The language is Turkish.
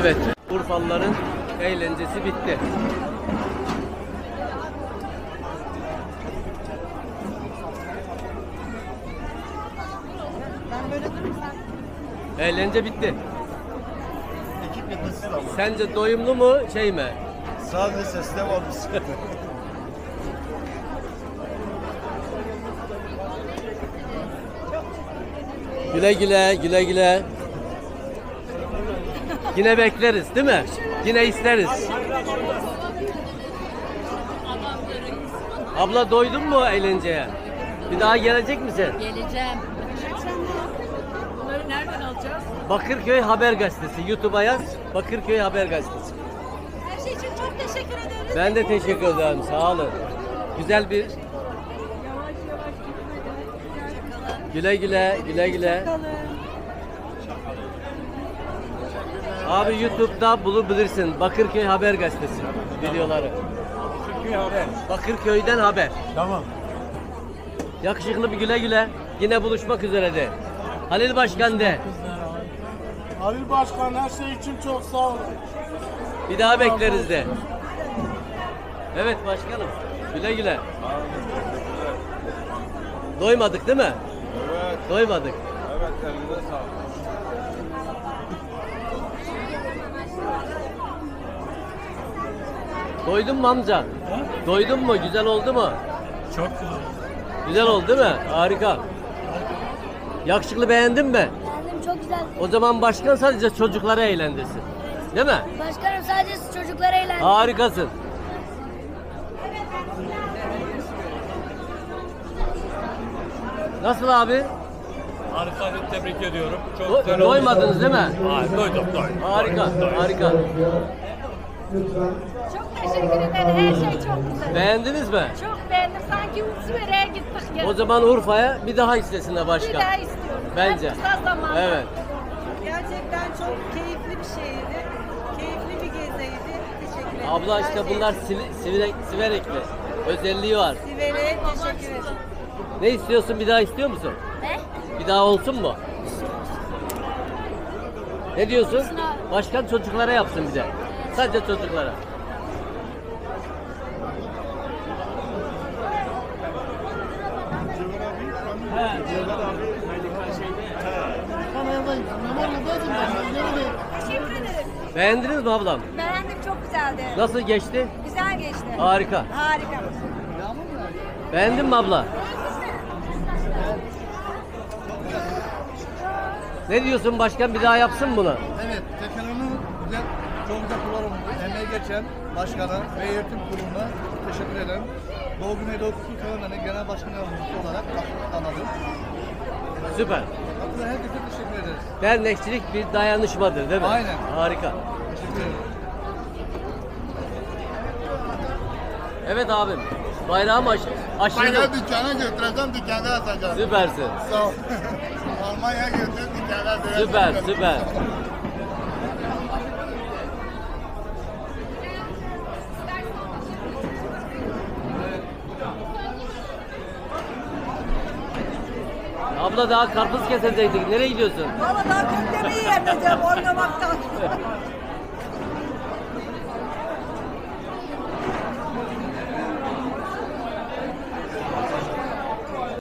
Evet, Urfalıların eğlencesi bitti. Eğlence bitti. Ekip yetmesiz ama. Sence doyumlu mu şey mi? Sadece sesle var bir sıkıntı. Güle güle, güle güle. Yine bekleriz değil mi? Yine isteriz. Abla doydun mu eğlenceye? Bir daha gelecek misin? Geleceğim. Bunları nereden alacağız? Bakırköy Haber Gazetesi. YouTube'a yaz. Bakırköy Haber Gazetesi. Her şey için çok teşekkür ederiz. Ben de teşekkür ederim. Sağ olun. Güzel bir güle güle güle güle. Abi YouTube'da bulabilirsin. Bakırköy Haber Gazetesi videoları. Çünkü haber. Bakırköy'den haber. Tamam. Yakışıklı bir güle güle. Yine buluşmak üzere de. Halil Başkan de. Halil Başkan her şey için çok sağ olun. Bir daha bekleriz de. Evet başkanım. Güle güle. Doymadık değil mi? Evet. Doymadık. Evet elinize sağlık. Doydun mu amca? Doydun mu? Güzel oldu mu? Çok güzel. Güzel oldu değil mi? Harika. Yakışıklı beğendin mi? Beğendim çok güzel. O zaman başkan sadece çocukları eğlendirsin. Değil mi? Başkanım sadece çocuklara eğlendi. Harikasın. Nasıl abi? Harika tebrik ediyorum. Çok Do- güzel olmuş. doymadınız değil mi? Hayır doydum doydum. Harika, harika. Çok teşekkür ederim. Her şey çok güzel. Beğendiniz mi? Çok beğendim. Sanki Usuvere'ye gittik ya. O zaman Urfa'ya bir daha istesinler bir başkan. daha istiyorum. Bence. En kısa zamanda. Evet. Gerçekten çok keyifli bir şeydi. Keyifli bir geziydi. Teşekkür ederim. Abla işte Her şey bunlar için. Siverek, Siverekli. Özelliği var. Siverek'e teşekkür ederim. Ne istiyorsun? Bir daha istiyor musun? Ne? Bir daha olsun mu? Ne diyorsun? Başkan çocuklara yapsın bir de. Sadece çocuklara. Beğendiniz mi ablam? Beğendim çok güzeldi. Nasıl geçti? Güzel geçti. Harika. Harika. Beğendin mi abla? Ne diyorsun başkan bir daha yapsın bunu? Evet, tekrarını güzel, çok güzel kullanım. Emeği geçen başkana ve yönetim kuruluna teşekkür ederim. Doğu Güneydoğu Kültür Kalanları'nın genel başkan yardımcısı olarak anladım. Süper. Herkese teşekkür. Dernekçilik bir dayanışmadır değil mi? Aynen. Harika. Evet abim. Bayrağımı aş aşırdım. Bayrağı dükkana götüreceğim, dükkanda atacağım. Süpersin. Sağ ol. Almanya'ya götürüp dükkana atacağım. Süper süper. Abla daha karpuz kesecektik. Nereye gidiyorsun? Valla daha köftemeyi yemeyeceğim oynamaktan.